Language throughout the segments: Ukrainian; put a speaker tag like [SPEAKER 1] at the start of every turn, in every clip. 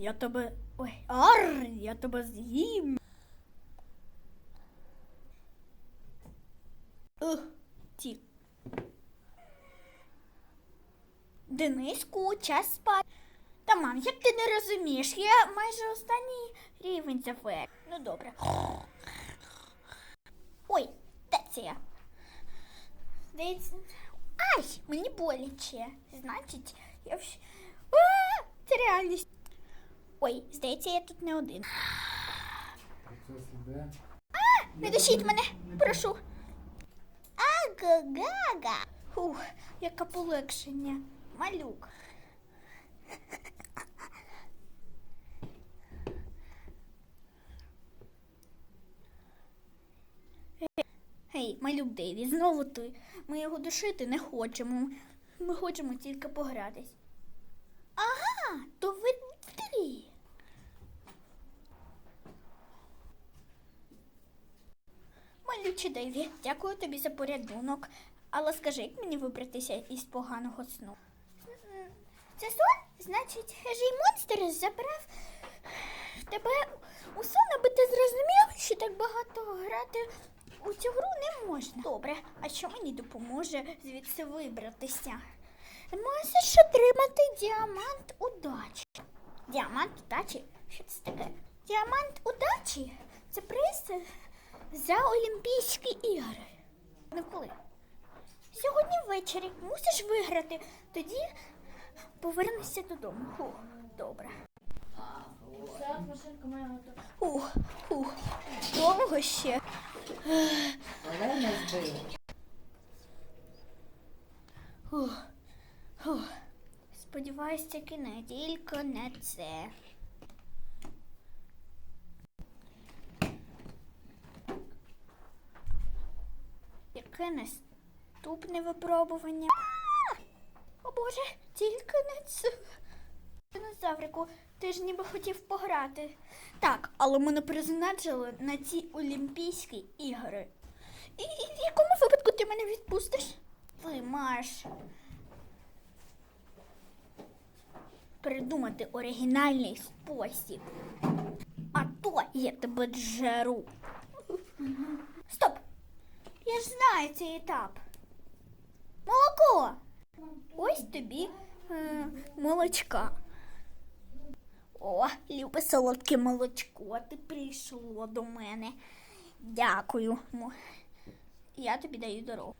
[SPEAKER 1] я тебе. Ой, ар, я тебе з'їм. Ух, ті. Дениску, час спати. Та мам, як ти не розумієш, я майже останній рівень зафер. Ну добре. Ой, де це я? Здається. Ай, мені боляче. Значить, я вш... А, це реальність. Ой, здається, я тут не один.
[SPEAKER 2] Іде.
[SPEAKER 1] Не душіть мене, прошу. Ага-гага. Ух, яке полегшення. Малюк. Гей, малюк Дейві, знову ти. Ми його душити не хочемо. Ми хочемо тільки погратись. Ага, то ви Малюче Дейві, дякую тобі за порятунок. Але скажи, мені вибратися із поганого сну? Це сон? Значить, хижий монстр забрав тебе у сон, аби ти зрозумів, що так багато грати у цю гру не можна. Добре, а що мені допоможе звідси вибратися? Можеш отримати діамант удачі. Діамант удачі? Що це таке? Діамант удачі? Це приз за Олімпійські ігри. Ну коли? Сьогодні ввечері мусиш виграти, тоді повернешся додому. Фу, добре. Ух, ух, довго ще.
[SPEAKER 3] Не збив.
[SPEAKER 1] Ух, ух. Сподіваюсь, це кінець, тільки не це. Яке наступне випробування? О Боже, тільки не це. Динозаврику, ти ж ніби хотів пограти. Так, але мене призначили на ці Олімпійські ігри. І в якому випадку ти мене відпустиш? Ви маєш придумати оригінальний спосіб. А то я тебе джеру. Стоп! Я ж знаю цей етап. Молоко! Ось тобі е, молочка. О, любе солодке молочко, ти прийшло до мене. Дякую. Я тобі даю дорогу.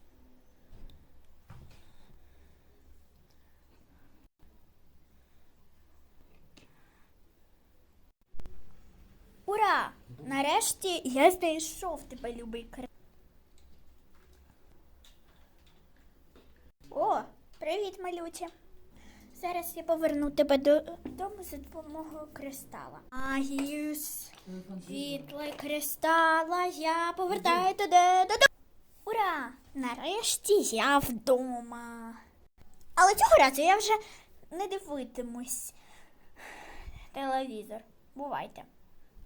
[SPEAKER 1] Ура! Нарешті я знайшов тебе, любий кр. О, привіт, малюче. Зараз я поверну тебе додому за допомогою кристала. Магію світла кристала, я повертаю тебе додому. Ура! Нарешті я вдома. Але цього разу я вже не дивитимусь телевізор. Бувайте.